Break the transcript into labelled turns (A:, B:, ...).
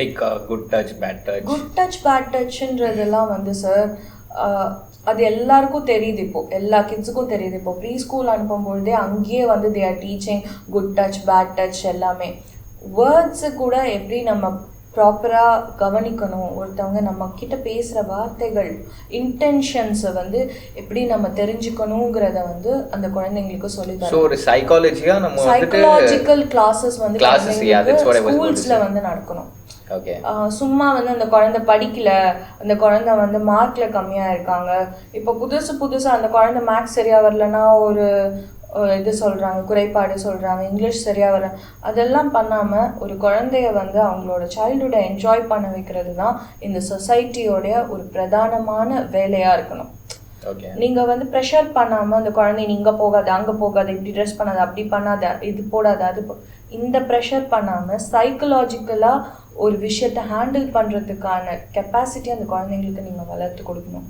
A: Like good touch bad touch
B: good touch bad டச்ன்றதெல்லாம் வந்து sir அது எல்லாருக்கும் தெரியுது இப்போ. எல்லா கிட்ஸுக்கும் தெரியுது இப்போ. ப்ரீ ஸ்கூல் அனுப்பும்பொழுதே அங்கேயே வந்து they are teaching good touch bad touch எல்லாமே. வேர்ட்ஸு கூட எப்படி நம்ம ப்ராப்பராக கவனிக்கணும்? ஒருத்தவங்க நம்ம கிட்ட பேசுகிற வார்த்தைகள் இன்டென்ஷன்ஸை வந்து எப்படி நம்ம தெரிஞ்சுக்கணுங்கிறத வந்து அந்த குழந்தைங்களுக்கு சொல்லி
A: ஸோ ஒரு சைக்காலஜியா நம்ம
B: சைக்கலாஜிக்கல் கிளாஸஸ் வந்து ஸ்கூல்ஸில் வந்து நடக்கணும். சும்மா வந்து அந்த குழந்தை படிக்கல. அந்த குழந்தை வந்து மார்க்ல கம்மியா இருக்காங்க. இப்போ புதுசு புதுசா அந்த குழந்தை மேக்ஸ் சரியா வரலன்னா ஒரு இது சொல்றாங்க குறைபாடு சொல்றாங்க இங்கிலீஷ் சரியா வரல. அதெல்லாம் பண்ணாம ஒரு குழந்தைய வந்து அவங்களோட சைல்டுஹுட்டை என்ஜாய் பண்ண வைக்கிறது தான் இந்த சொசைட்டியோடைய ஒரு பிரதானமான வேலையா இருக்கணும்.
A: ஓகே
B: நீங்க வந்து ப்ரெஷர் பண்ணாம அந்த குழந்தை நீங்க போகாத அங்க போகாத இப்படி ட்ரெஸ் பண்ணாத அப்படி பண்ணாத இது போடாத அது இந்த ப்ரெஷர் பண்ணாம சைக்கலாஜிக்கலா ஒரு விஷயத்தை ஹேண்டில் பண்ணுறதுக்கான கெப்பாசிட்டி அந்த குழந்தைங்களுக்கு நீங்கள் வளர்த்து கொடுக்கணும்.